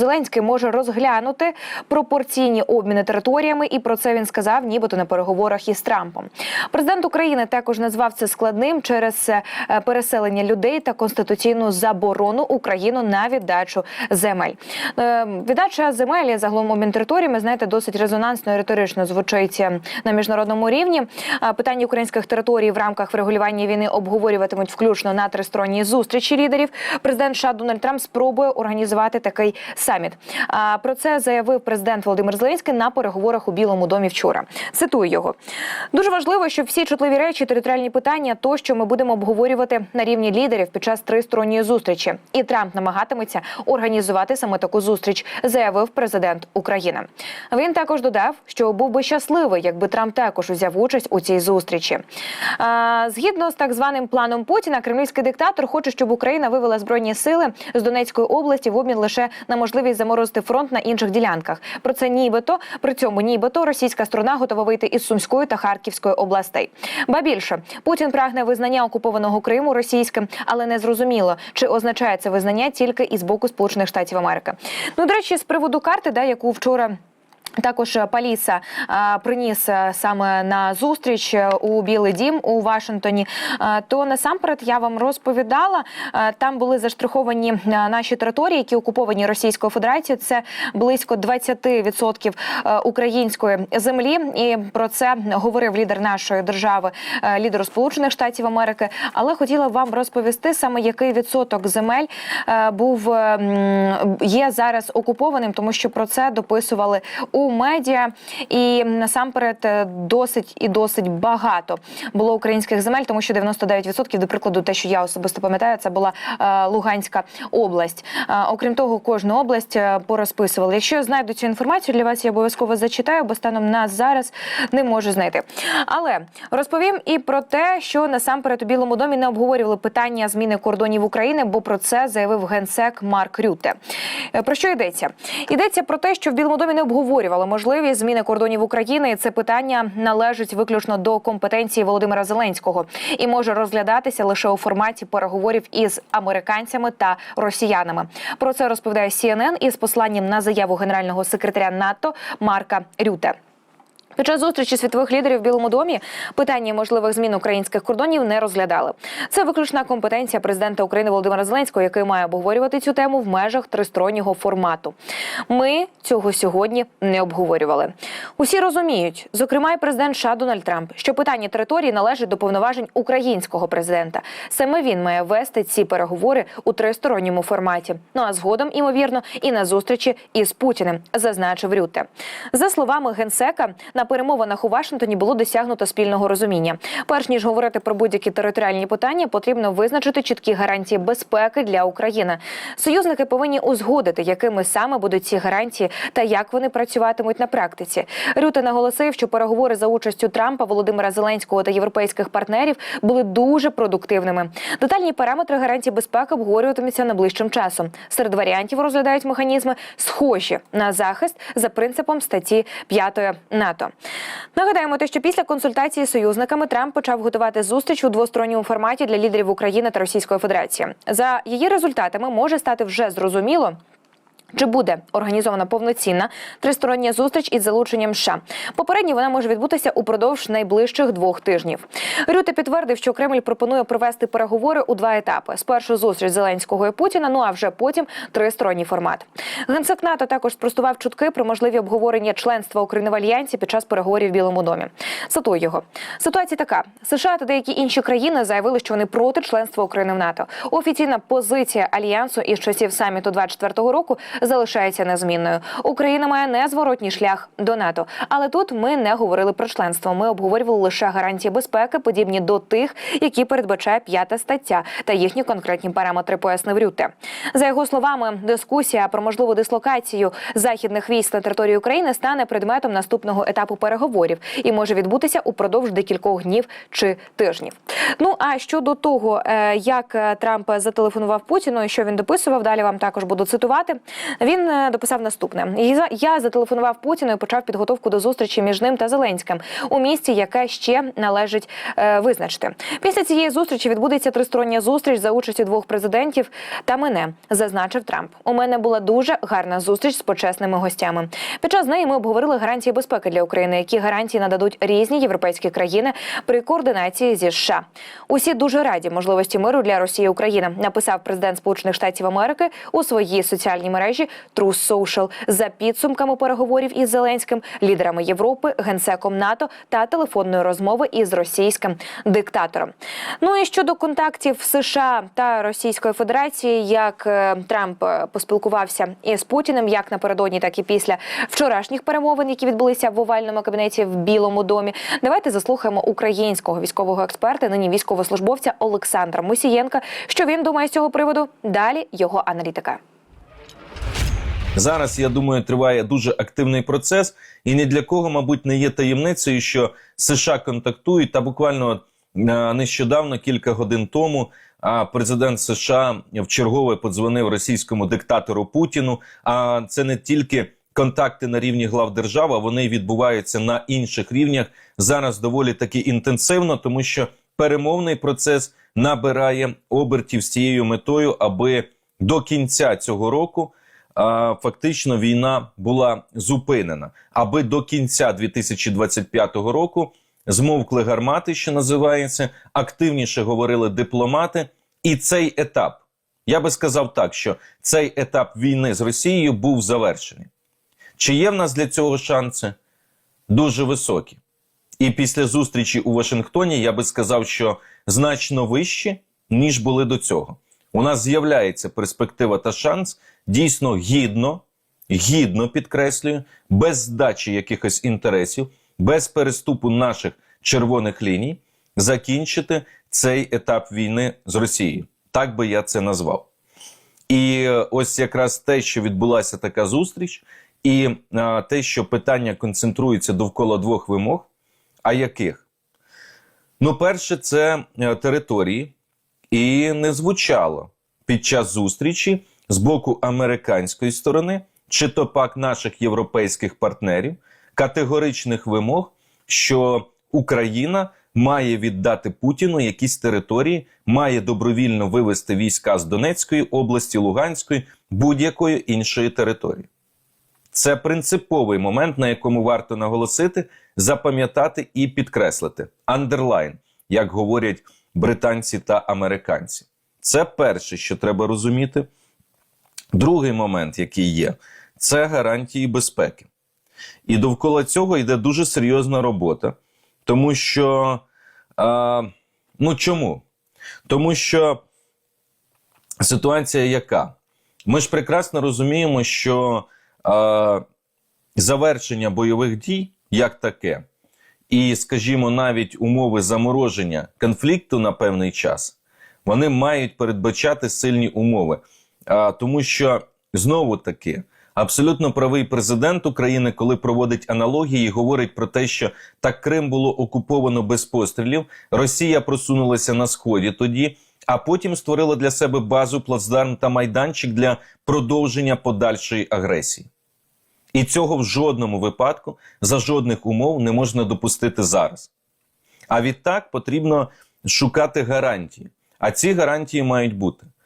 Зеленський може розглянути пропорційні обміни територіями, і про це він сказав, нібито на переговорах із Трампом. Президент України також назвав це складним через е, переселення людей та конституційну заборону Україну на віддачу земель. Е, Віддача земель загалом обмін територіями, знаєте, досить резонансно і риторично звучить е, на міжнародному рівні. Питання українських територій в рамках врегулювання війни обговорюватимуть включно на тристоронній зустрічі лідерів. Президент США Дональд Трамп спробує організувати такий саміт. Про це заявив президент Володимир Зеленський на переговорах у Білому домі вчора. Цитую його. Дуже важливо, щоб всі чутливі речі, територіальні питання, тощо ми будемо обговорювати на рівні лідерів під час тристоронньої зустрічі. І Трамп намагатиметься організувати саме таку зустріч, заявив президент України. Він також додав, що був би щасливий, якби Трамп також узяв участь у цій зустрічі. Згідно з так званим планом Путіна, кремлівський диктатор хоче, щоб Україна вивела збройні сили з Донецької області в обмін лише на можливість заморозити фронт на інших ділянках. Про це нібито при цьому нібито російська сторона готова вийти із Сумської та Харківської областей. Ба більше Путін прагне визнання окупованого Криму російським, але не зрозуміло, чи означає це визнання тільки із боку Сполучених Штатів Америки. Ну до речі, з приводу карти, да, яку вчора. Також е, Паліса приніс е, саме на зустріч е, у Білий Дім у Вашингтоні. То насамперед я вам розповідала, там були заштриховані наші території, які окуповані Російською Федерацією. Це близько 20% е, української землі. І про це говорив лідер нашої держави, е, лідер Сполучених Штатів Америки. Але хотіла вам розповісти саме який відсоток земель е, був е, є зараз окупованим, тому що про це дописували у медіа. І насамперед е, досить і досить багато було українських земель, тому що 99%, до прикладу, те, що я особисто пам'ятаю, це була е, Луганська область. Е, окрім того, кожну область порозписували. Якщо я знайду цю інформацію для вас, я обов'язково зачитаю, бо станом на зараз не можу знайти. Але розповім і про те, що насамперед у Білому домі не обговорювали питання зміни кордонів України, бо про це заявив генсек Марк Рюте. Про що йдеться? Йдеться про те, що в Білому домі не обговорювали можливість зміни кордонів України. Це питання належить виключно до компетенції Володимира Зеленського і може розглядатися лише у форматі переговорів із американцями та росіянами. Про це розповідає CNN із посланням на заяву генерального секретаря НАТО Марка Рюте. Під час зустрічі світових лідерів в Білому домі питання можливих змін українських кордонів не розглядали. Це виключна компетенція президента України Володимира Зеленського, який має обговорювати цю тему в межах тристороннього формату. Ми цього сьогодні не обговорювали. Усі розуміють, зокрема, і президент США Дональд Трамп, що питання території належить до повноважень українського президента. Саме він має вести ці переговори у тристоронньому форматі. Ну а згодом, імовірно, і на зустрічі із Путіним, зазначив Рюте. За словами генсека, на перемовинах у Вашингтоні було досягнуто спільного розуміння. Перш ніж говорити про будь-які територіальні питання, потрібно визначити чіткі гарантії безпеки для України. Союзники повинні узгодити, якими саме будуть ці гарантії та як вони працюватимуть на практиці. Рюте наголосив, що переговори за участю Трампа, Володимира Зеленського та європейських партнерів були дуже продуктивними. Детальні параметри гарантій безпеки обговорюватимуться найближчим часом. Серед варіантів розглядають механізми, схожі на захист за принципом статті 5 НАТО. Нагадаємо, те, що після консультації з союзниками Трамп почав готувати зустріч у двосторонньому форматі для лідерів України та Російської Федерації. За її результатами може стати вже зрозуміло. Чи буде організована повноцінна тристороння зустріч із залученням США? Попередньо вона може відбутися упродовж найближчих двох тижнів. Рюте підтвердив, що Кремль пропонує провести переговори у два етапи: спершу зустріч Зеленського і Путіна, ну а вже потім тристоронній формат. Генсек НАТО також спростував чутки про можливі обговорення членства України в альянсі під час переговорів в Білому домі. Цитую його. Ситуація така: США та деякі інші країни заявили, що вони проти членства України в НАТО. Офіційна позиція альянсу із часів саміту 24-го року залишається незмінною. Україна має незворотній шлях до НАТО. Але тут ми не говорили про членство. Ми обговорювали лише гарантії безпеки, подібні до тих, які передбачає п'ята стаття та їхні конкретні параметри. Пояснив Рюте. За його словами, дискусія про можливу дислокацію західних військ на території України стане предметом наступного етапу переговорів і може відбутися упродовж декількох днів чи тижнів. Ну а щодо того, е, як е, Трамп зателефонував Путіну і що він дописував, далі вам також буду цитувати. Він е, дописав наступне: «Я- зателефонував Путіну і почав підготовку до зустрічі між ним та Зеленським у місті, яке ще належить е, визначити. Після цієї зустрічі відбудеться тристороння зустріч за участі двох президентів та мене, зазначив Трамп. У мене була дуже гарна зустріч з почесними гостями. Під час неї ми обговорили гарантії безпеки для України, які гарантії нададуть різні європейські країни при координації зі США. Усі дуже раді можливості миру для Росії України, написав президент Сполучених Штатів Америки у своїй соціальній мережі Truth Social за підсумками переговорів із Зеленським, лідерами Європи, генсеком НАТО та телефонної розмови із російським диктатором. Ну і щодо контактів США та Російської Федерації, як е, Трамп е, поспілкувався із Путіним, як напередодні, так і після вчорашніх перемовин, які відбулися в овальному кабінеті в Білому домі. Давайте заслухаємо українського військового експерта, нині військовослужбовця Олександра Мусієнка. Що він думає з цього приводу? Далі його аналітика. Зараз я думаю, триває дуже активний процес, і ні для кого, мабуть, не є таємницею, що США контактують. Та буквально е, нещодавно, кілька годин тому, президент США в чергове подзвонив російському диктатору Путіну. А це не тільки контакти на рівні глав держав, а вони відбуваються на інших рівнях зараз доволі таки інтенсивно, тому що перемовний процес набирає обертів з цією метою, аби до кінця цього року фактично війна була зупинена, аби до кінця 2025 року змовкли гармати, що називається, активніше говорили дипломати, і цей етап. Я би сказав так, що цей етап війни з Росією був завершений. Чи є в нас для цього шанси? Дуже високі. І після зустрічі у Вашингтоні я би сказав, що значно вищі, ніж були до цього. У нас з'являється перспектива та шанс дійсно гідно, гідно підкреслюю, без здачі якихось інтересів, без переступу наших червоних ліній, закінчити цей етап війни з Росією. Так би я це назвав. І е, ось якраз те, що відбулася така зустріч, і е, те, що питання концентрується довкола двох вимог. А яких? Ну, перше, це е, території, і не звучало під час зустрічі з боку американської сторони, чи то пак наших європейських партнерів, категоричних вимог, що Україна має віддати Путіну якісь території, має добровільно вивести війська з Донецької області, Луганської, будь-якої іншої території. Це принциповий момент, на якому варто наголосити, запам'ятати і підкреслити. Андерлайн, як говорять британці та американці. Це перше, що треба розуміти. Другий момент, який є, це гарантії безпеки. І довкола цього йде дуже серйозна робота, тому що а, ну чому? Тому що ситуація яка? Ми ж прекрасно розуміємо, що а, завершення бойових дій як таке, і, скажімо, навіть умови замороження конфлікту на певний час, вони мають передбачати сильні умови. Тому що знову таки абсолютно правий президент України, коли проводить аналогії, говорить про те, що так Крим було окуповано без пострілів, Росія просунулася на сході тоді, а потім створила для себе базу, плацдарм та майданчик для продовження подальшої агресії. І цього в жодному випадку за жодних умов не можна допустити зараз. А відтак потрібно шукати гарантії. А ці гарантії мають бути